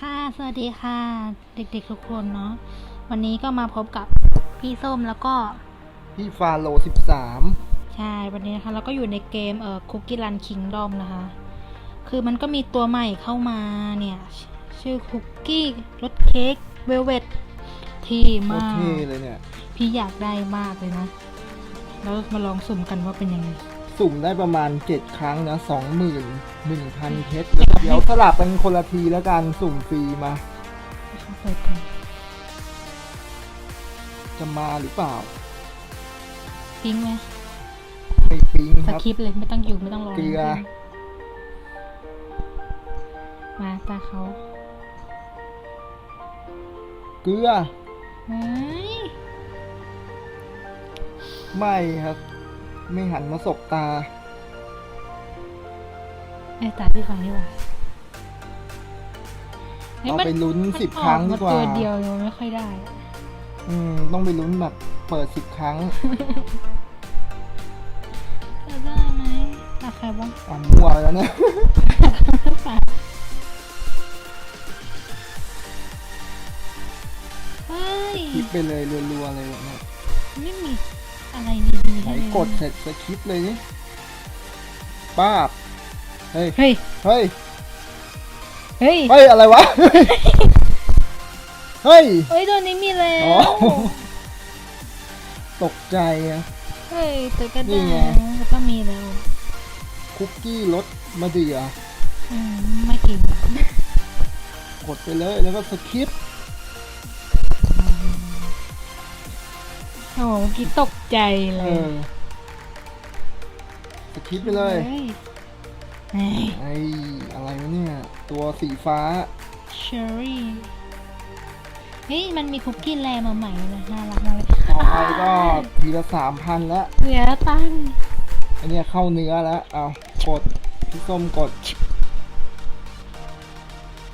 ค่ะ สวัสดีค่ะ เด็กๆทุกคนเนาะ วันนี้ก็มาพบกับพี่ส้มแล้วก็ พี่ฟาโลสิบสามใช่ วันนี้นะคะเราก็อยู่ในเกมเอ่อคุกกี้รันคิงดอมนะคะ คือมันก็มีตัวใหม่เข้ามาเนี่ย ชื่อคุกกี้รสเค้กเวลเวตที่โคตมารก เท่เลยเนี่ย พี่อยากได้มากเลยนะ แล้วมาลองสุ่มกันว่าเป็นยังไง สุ่มได้ประมาณเจ็ดครั้งนะสองหมื่น หนึ่งพันเพชรเดี๋ยวสลับเป็นคนละทีแล้วกันสุ่มฟรีมาเขาเปิดกันจะมาหรือเปล่าทิ้งไหมไม่ปิงสครับคริปต์เลยไม่ต้องอยู่ไม่ต้องรอเกลือ มาตาเขาเกลือเฮ้ยไม่ครับ ไม่หันมาสบตา ไอ้ตาพี่ฟังดีกว่าฮ้ยเอามันไปลุ้นมันสิบออกครั้งดีกว่าตัวเดียวยังไม่ค่อยได้ อืม ต้องไปลุ้นแบบเปิดสิบครั้งจะได้ไหมตาใครบ้างอ่ามั่วแล้วเนี่ยเฮ้ยคลิปไปเลยรัวๆเลยแบบเนี่ยไม่มีอะไรดีๆไหนให้เลยกดเสร็จสคริปต์เลยนี่ป้าบ เฮ้ย เฮ้ย เฮ้ย เฮ้ย เฮ้ย อะไรวะ เฮ้ย เฮ้ย ตัวนี้มีแล้อ๋อ ว ตกใจอะ เฮ้ยตัวก็นี่ได้ไงแล้วก็มีแล้วคุกกี้รสมะเดื่ออืมไม่กินกดไปเลย แล้วก็สคริปต์โอ้โหเมื่อกี้ตกใจเลเอยอสคริปต์ไปเลย ฮ้เฮ้ย ไอ้อะไรวะเนี่ย ตัวสีฟ้าเชอร์รี่เฮ้ยมันมีคุกกี้แรมาใหม่เลยน่ารักมากเลยต่อไปก็ทีละสามพันแล้วเหลือตังค์อันเนี้ยเข้าเนื้อแล้ว เอากดพี่ส้มกด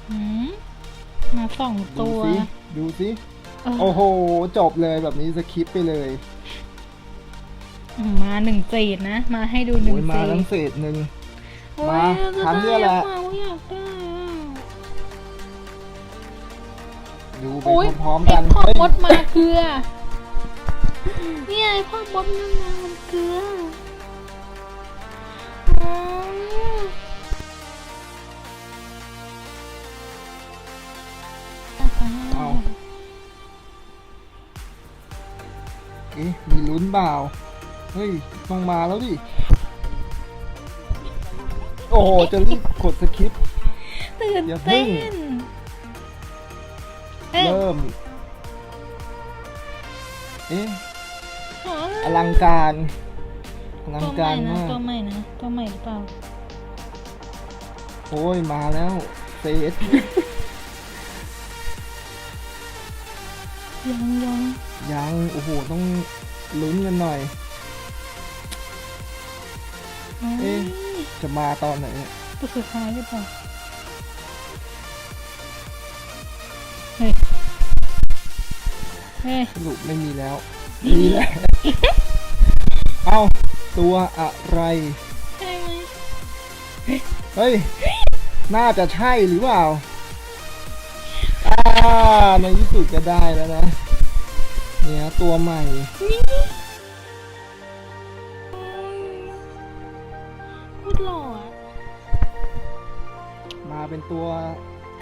หืมมาสองดูตัว สิดูสิ เออ โอ้โห จบเลยแบบนี้สคริปต์ไปเลยมาหนึ่งเศษนะ มาให้ดูหนึ่งโอ้ยเศมาษทั้งเศษหนึ่ง โอ้ยมาเราจะครั้งเนี้ยแหละได้เปาอยากได้อะดูไปโอ้ยพร้อมๆกันไพ่อเฮ้ยมดมาเกลือ เนี่ยไอพ่อมดนั่นมามันเกลืออ๋อเอาเอ๊ะมีลุ้นเปล่าเฮ้ยต้องมาแล้วดิ โอ้โห จะรีบกดสคริปต์ ตื่นอย่าเพิ่เต้ง นเอ๊ะเริ่ม เอ๊ะอ๋ออลังการอลังตัวใหม่การนะมาก ตัวใหม่นะตัวใหม่หรือเปล่าโอ้ย มาแล้วเซตยังยังยัง โอ้โห ต้องลุ้นกันหน่อย เอ๊ะ จะมาตอนไหนเนี่ยตัวสุดท้ายหรือเปล่าเฮ้ยเฮ้ยสรุปไม่มีแล้วมีแล้วเอ้าตัวอะไร ใช่ไหมเฮ้ย น่าจะใช่หรือเปล่า อ่า ในที่สุดก็ได้แล้วนะ เนี่ยตัวใหม่ พูดหล่ออะมาเป็นตัว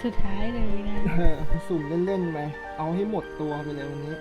สุดท้ายเลยนะเออสุ่มเล่นๆไหมเอาให้หมดตัวไปเลยวันนี้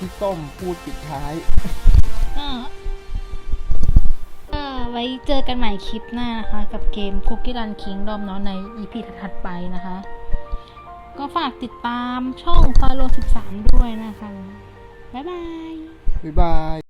พี่ส้มพูดปิดท้าย ก็ก็ไว้เจอกันใหม่คลิปหน้านะคะ กับเกม Cookie Run Kingdom เนาะใน EP ถัดๆไปนะคะ ก็ฝากติดตามช่อง Follow 13 ด้วยนะคะ บ๊ายบาย บ๊ายบาย